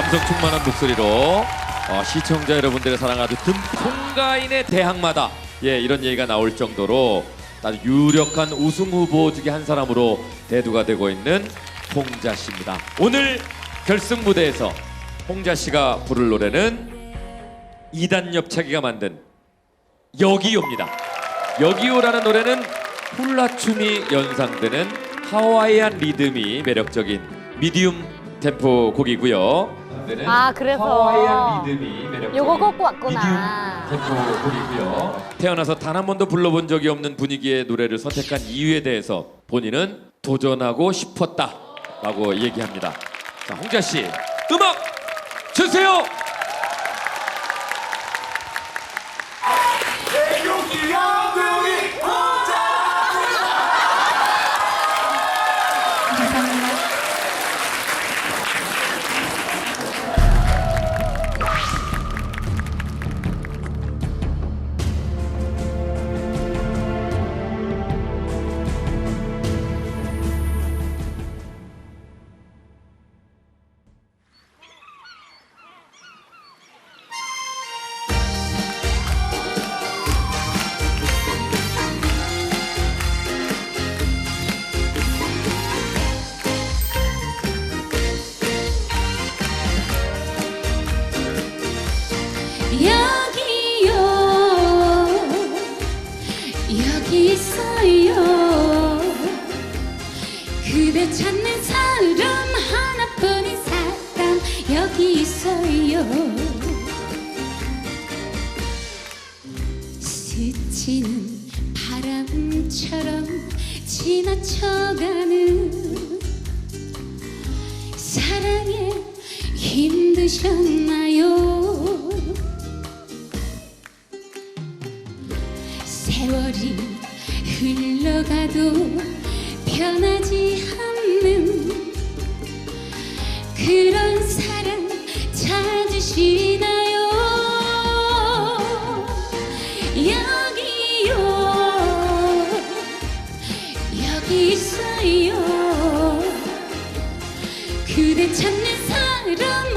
감성 충만한 목소리로 어, 시청자 여러분들의 사랑 아주 듬 송가인의 대항마다 예 이런 얘기가 나올 정도로 아주 유력한 우승 후보 중에 한 사람으로 대두가 되고 있는 홍자 씨입니다. 오늘 결승 무대에서 홍자 씨가 부를 노래는 이단 엽차기가 만든 여기요입니다. 여기요라는 노래는 훌라춤이 연상되는 하와이안 리듬이 매력적인 미디움 템포 곡이고요. 아, 그래서. 하와이안 리듬이 매력적인 요거 꽂고 왔구나. 미디움 템포 곡이고요. 태어나서 단 한 번도 불러본 적이 없는 분위기의 노래를 선택한 이유에 대해서 본인은 도전하고 싶었다라고 얘기합니다. 자, 홍자 씨, 음악 주세요. 여기 있어요 그대 찾는 사람 하나뿐인 사람 여기 있어요 스치는 바람처럼 지나쳐가는 사랑에 힘드셨나요? 세월이 흘러가도 변하지 않는 그런 사랑 찾으시나요? 여기요 여기 있어요 그대 찾는 사람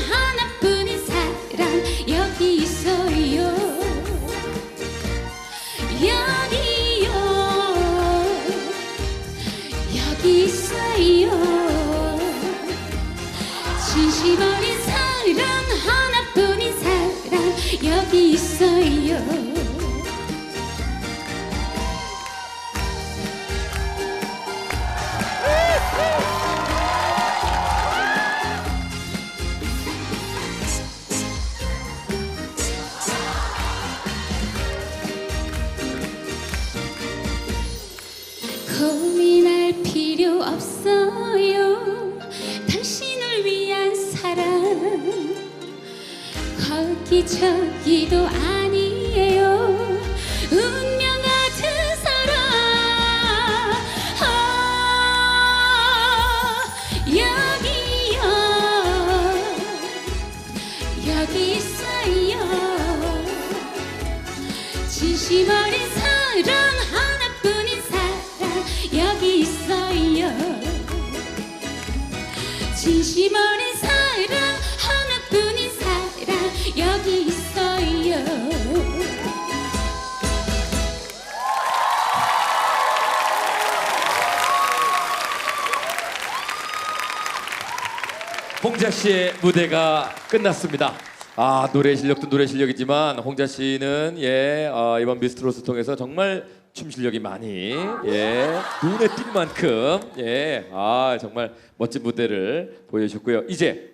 고민할 필요 없어요. 당신을 위한 사랑. 거기 저기도 아니에요. 운명 같은 사랑 아, 여기요. 여기 있어요. 진심 어린 사랑 진심 어린 사랑 하나뿐인 사랑 여기 있어요 홍자 씨의 무대가 끝났습니다. 아 노래 실력도 노래 실력이지만 홍자 씨는 예 어, 이번 미스트롯을 통해서 정말 춤 실력이 많이 예 눈에 띌 만큼 예 아 정말 멋진 무대를 보여주셨고요. 이제